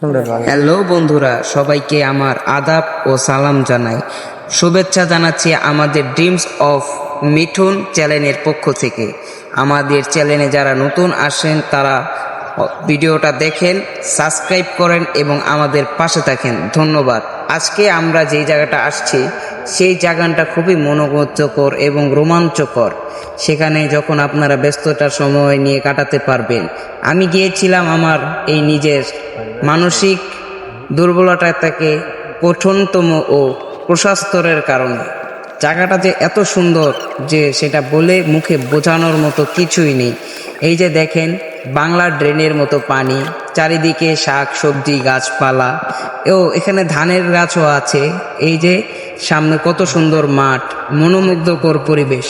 Hello বন্ধুরা, সবাইকে আমার আদাব ও সালাম জানাই। শুভেচ্ছা জানাচ্ছি আমাদের ড্রিমস অফ মিঠুন চ্যানেলের পক্ষ থেকে। আমাদের চ্যানেলে যারা নতুন আসেন, তারা ভিডিওটা দেখেন, সাবস্ক্রাইব করেন এবং আমাদের পাশে থাকেন। ধন্যবাদ। আজকে আমরা যেই জায়গাটা আসছি, সেই জায়গাটা খুবই মনোমুগ্ধকর এবং রোমাঞ্চকর। সেখানে যখন আপনারা ব্যস্ততার সময় নিয়ে কাটাতে পারবেন, আমি গিয়েছিলাম আমার এই নিজের মানসিক দুর্বলতা থেকে কঠোরতম ও প্রশাস্তরের কারণে। জায়গাটা যে এত সুন্দর যে সেটা বলে মুখে বোঝানোর মতো কিছুই নেই। এই যে দেখেন বাংলা ড্রেনের মতো পানি, চারিদিকে শাক, সবজি, গাছপালা। ও, এখানে ধানের গাছও আছে। এই যে, সামনে কত সুন্দর মাঠ, মনোমুগ্ধকর পরিবেশ।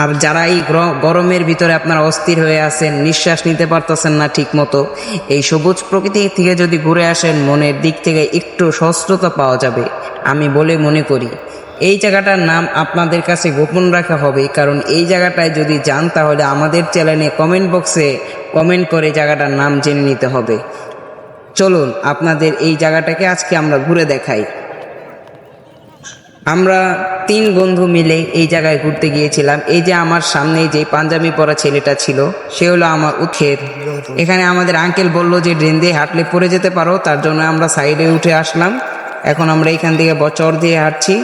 আর যারা এই গরমের ভিতরে আপনারা অস্থির হয়ে আছেন, নিঃশ্বাস নিতে পারতেছেন না ঠিক মতো এই সবুজ প্রকৃতি থেকে যদি ঘুরে আসেন, মনের দিক থেকে একটু সহস্রতা পাওয়া যাবে, আমি বলে মনে করি। এই জায়গাটার নাম আপনাদের কাছে গোপন রাখা হবে, কারণ এই জায়গাটায় যদি যান তাহলে আমাদের চ্যানেলে কমেন্ট বক্সে কমেন্ট করে জায়গাটার নাম জেনে নিতে হবে। চলুন, আপনাদের এই জায়গাটাকে আজকে আমরা ঘুরে দেখাই। আমরা তিন বন্ধু মিলে এই জায়গায় ঘুরতে গিয়েছিলাম। এই যে আমার সামনে যে পাঞ্জাবি পরা ছেলেটা ছিল, সে হলো আমার উৎখের এখানে আমাদের আঙ্কেল বলল যে, ড্রেন দিয়ে হাঁটলে পড়ে যেতে পারো। তার জন্য আমরা সাইডে উঠে আসলাম। এখন আমরা এখান থেকে বচর দিয়ে হাঁটছি।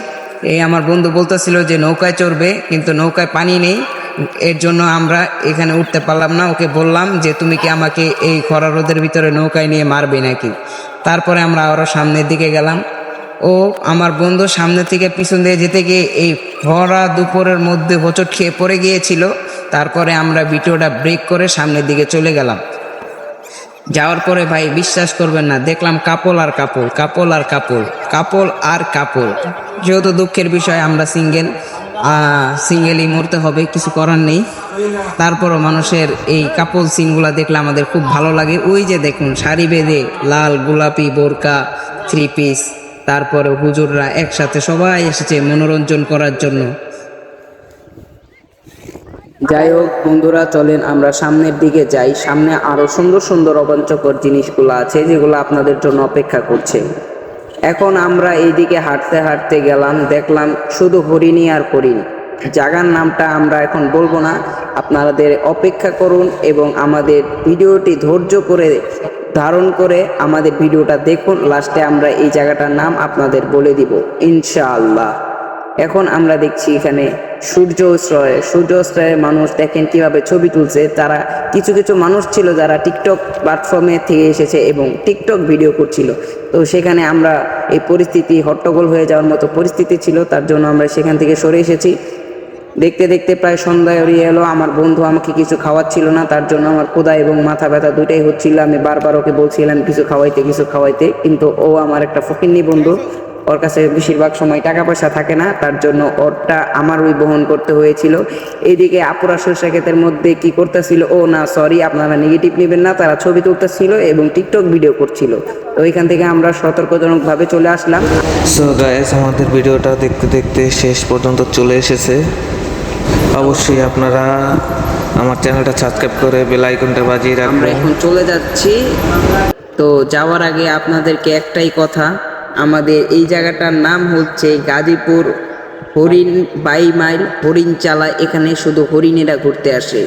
এই আমার বন্ধু বলতেছিল যে নৌকায় চড়বে, কিন্তু নৌকায় পানি নেই। এর জন্য আমরা এখানে উঠতে পারলাম না। ওকে বললাম যে, তুমি কি আমাকে এই খরা রোদের ভিতরে নৌকায় নিয়ে মারবে নাকি? তারপরে আমরা আরও সামনের দিকে গেলাম। ও আমার বন্ধু সামনে থেকে পিছন দিয়ে যেতে গিয়ে এই ভরা দুপুরের মধ্যে হোঁচট খেয়ে পড়ে গিয়েছিল। তারপরে আমরা ভিডিওটা ব্রেক করে সামনের দিকে চলে গেলাম। যাওয়ার পরে ভাই বিশ্বাস করবেন না, দেখলাম কাপল আর কাপল কাপল আর কাপল কাপল আর কাপল। যেহেতু দুঃখের বিষয়, আমরা সিঙ্গেল সিঙ্গেলই মরতে হবে, কিছু করার নেই। তারপরও মানুষের এই কাপল সিনগুলা দেখলে আমাদের খুব ভালো লাগে। ওই যে দেখুন, শাড়ি বেঁধে লাল, গোলাপি, বোরকা থ্রি পিস তারপরে হুজুররা একসাথে সবাই এসেছে মনোরঞ্জন করার জন্য। যাই হোক, বন্ধুরা, চলেন আমরা সামনের দিকে যাই। সামনে আরও সুন্দর সুন্দর রোমাঞ্চকর জিনিসগুলো আছে যেগুলো আপনাদের জন্য অপেক্ষা করছে। এখন আমরা এইদিকে হাঁটতে হাঁটতে গেলাম, দেখলাম শুধু হরিণী আর হরিণ। জাগার নামটা আমরা এখন বলব না। আপনাদের অপেক্ষা করুন এবং আমাদের ভিডিওটি ধৈর্য করে ধারণ করে আমাদের ভিডিওটা দেখুন। লাস্টে আমরা এই জায়গাটার নাম আপনাদের বলে দিব, ইনশাআল্লাহ। এখন আমরা দেখছি এখানে সূর্য অস্ত্রয় সূর্য মানুষ দেখেন কীভাবে ছবি তুলছে। তারা কিছু কিছু মানুষ ছিল যারা টিকটক প্ল্যাটফর্মে থেকে এসেছে এবং টিকটক ভিডিও করছিল। তো সেখানে আমরা এই পরিস্থিতি হট্টগোল হয়ে যাওয়ার মতো পরিস্থিতি ছিল, তার জন্য আমরা সেখান থেকে সরে এসেছি। দেখতে দেখতে প্রায় সন্ধ্যা এড়িয়ে এলো, আমার বন্ধু আমাকে কিছু খাওয়াচ্ছিল না, তার জন্য আমার ক্ষুধা এবং মাথা ব্যথা দুইটাই হচ্ছিল। আমি বারবার ওকে বলছিলাম, কিছু খাওয়াইতে কিছু খাওয়াইতে। কিন্তু ও আমার একটা ফকিন্নি বন্ধু। ওর কাছে বেশিরভাগ সময় টাকা পয়সা থাকে না তার জন্য ওরটা আমার ওই বহন করতে হয়েছিল। এইদিকে আপুরা সরষা ক্ষেতের মধ্যে কি করতেছিল? ও না সরি আপনারা নেগেটিভ নেবেন না তারা ছবি তুলতেছিল এবং টিকটক ভিডিও করছিল। তো ওইখান থেকে আমরা সতর্কজনকভাবে চলে আসলাম। সো গাইস আমাদের ভিডিওটা দেখতে দেখতে শেষ পর্যন্ত চলে এসেছে। অবশ্যই আপনারা আমার চ্যানেলটা সাবস্ক্রাইব করে বেল আইকনটা বাজিয়ে রাখবেন। আমরা এখন চলে যাচ্ছি। তো যাওয়ার আগে আপনাদেরকে একটাই কথা আমাদের এই জায়গাটার নাম হচ্ছে গাজীপুর হরিণ বাই মাইল হরিণ চালা এখানে শুধু হরিণেরা ঘুরতে আসে।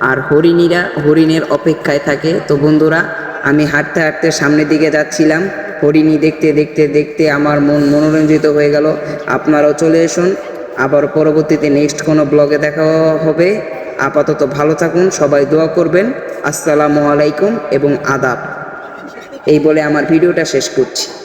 আর হরিণীরা হরিণের অপেক্ষায় থাকে। তো বন্ধুরা, আমি হাঁটতে হাঁটতে সামনের দিকে যাচ্ছিলাম। হরিণী দেখতে দেখতে দেখতে আমার মন মনোরঞ্জিত হয়ে গেল। আপনারাও চলে আসুন আবার পরবর্তীতে নেক্সট কোনো ব্লগে দেখা হবে। আপাতত ভালো থাকুন, সবাই দোয়া করবেন। আসসালামু আলাইকুম এবং আদাব। এই বলে আমার ভিডিওটা শেষ করছি।